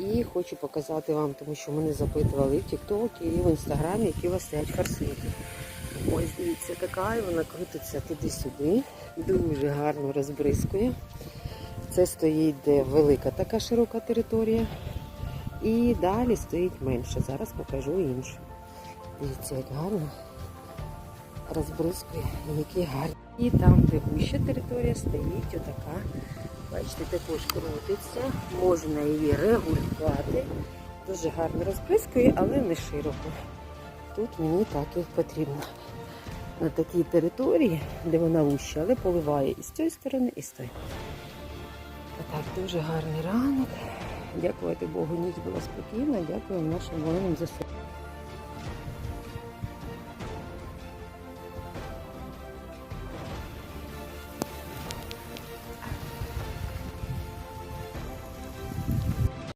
І хочу показати вам, тому що мене запитували і в Тіктокі, і в інстаграмі, які у вас стоять форсунки. Ось дивіться, така, і вона крутиться туди-сюди. Дуже гарно розбризкує. Це стоїть де велика така широка територія. І далі стоїть менше. Зараз покажу іншу. Дивіться, як гарно розбризкує, і який гарний. І там, де вища територія, стоїть отака. Бачите, також крутиться, можна її регулювати. Дуже гарно розбризкує, але не широко. Тут мені так і потрібно. На такій території, де вона вуща, але поливає і з цієї сторони, і з тої. Отак, дуже гарний ранок. Дякувати Богу, ніч була спокійна. Дякуємо нашим воїнам за все.